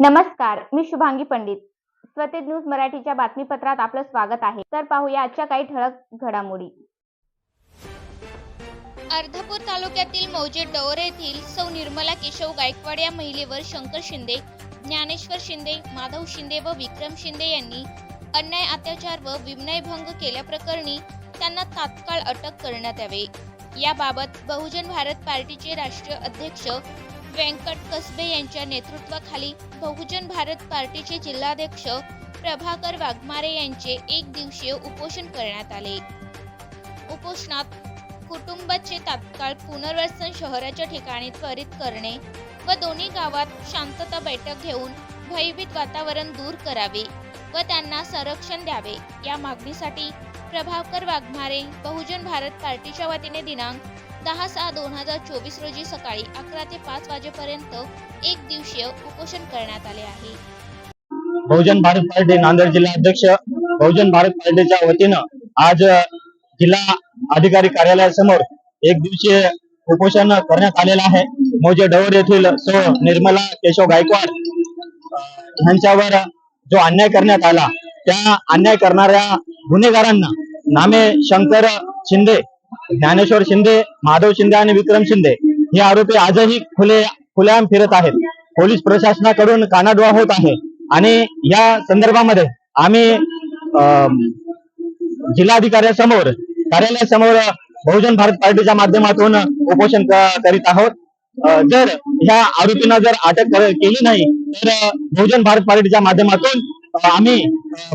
नमस्कार मी शुभांगी पंडित. स्वतेज न्यूज मराठीच्या बातमीपत्रात आपलं स्वागत आहे. तर पाहूया आजच्या काही ठळक घडामोडी. अर्धापूर तालुक्यातील मौजे डोर येथील सौ निर्मला केशव गायकवाड या महिलेवर शंकर शिंदे ज्ञानेश्वर शिंदे माधव शिंदे व विक्रम शिंदे यांनी अन्याय अत्याचार व विनयभंग केल्याप्रकरणी त्यांना तात्काळ अटक करण्यात यावे. याबाबत बहुजन भारत पार्टीचे राष्ट्रीय अध्यक्ष व्यंकट कसबे यांच्या नेतृत्वाखाली बहुजन भारत पार्टीचे जिल्हाध्यक्ष प्रभाकर वाघमारे यांचे एक दिवसीय उपोषण करण्यात आले. उपोषणात कुटुंबाचे तात्काळ पुनर्वसन शहराच्या ठिकाणी त्वरित करणे व दोन्ही गावात शांतता बैठक घेऊन भयभीत वातावरण दूर करावे व त्यांना संरक्षण द्यावे या मागणीसाठी प्रभाकर वाघमारे बहुजन भारत पार्टीच्या वतीने दिनांक दहा सहा दोन हजार चोवीस रोजी सकाळी अकरा ते पाच वाजेपर्यंत एक दिवसीय उपोषण करण्यात आले आहे. बहुजन भारत पार्टी नांदेड जिल्हा अध्यक्ष बहुजन भारत पार्टीच्या वतीनं आज जिल्हा अधिकारी कार्यालयासमोर एक दिवसीय उपोषण करण्यात आलेलं आहे. मोजे डवर येथील सौ निर्मला केशव गायकवाड यांच्यावर जो अन्याय करण्यात आला त्या अन्याय करणाऱ्या गुन्हेगारांना नामे शंकर शिंदे ज्ञानेश्वर शिंदे माधव शिंदे आणि विक्रम शिंदे हे आरोपी आजही खुले खुलेआम फिरत आहेत. पोलीस प्रशासनाकडून कानाडोळा होत आहे. आणि या संदर्भामध्ये आम्ही जिल्हाधिकाऱ्यासमोर कार्यालयासमोर बहुजन भारत पार्टीच्या माध्यमातून उपोषण करीत आहोत. जर ह्या आरोपींना जर अटक केली नाही तर बहुजन भारत पार्टीच्या माध्यमातून आम्ही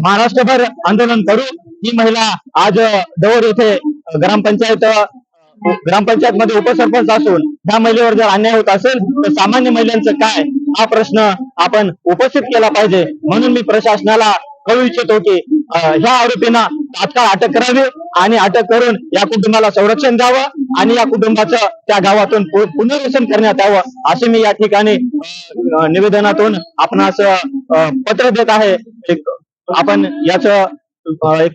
महाराष्ट्रभर आंदोलन करू. ही महिला आज दौर येथे ग्रामपंचायत ग्रामपंचायत मध्ये उपसरपंच असून त्या महिलेवर जर अन्याय होत असेल तर सामान्य महिलांचं काय? हा प्रश्न आपण उपस्थित केला पाहिजे. म्हणून मी प्रशासनाला कळू इच्छितो की ह्या आरोपींना तात्काळ अटक करावी आणि अटक करून या कुटुंबाला संरक्षण द्यावं आणि या कुटुंबाचं त्या गावातून पु- पुनर्वसन करण्यात यावं असे मी या ठिकाणी निवेदनातून आपण असं पत्र देत आहे. एक आपण याच एक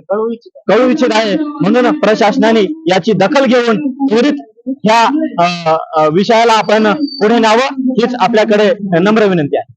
कळू इच्छित आहे म्हणून प्रशासनाने याची दखल घेऊन त्वरित ह्या विषयाला आपण पुढे न्यावं हीच आपल्याकडे नम्र विनंती आहे.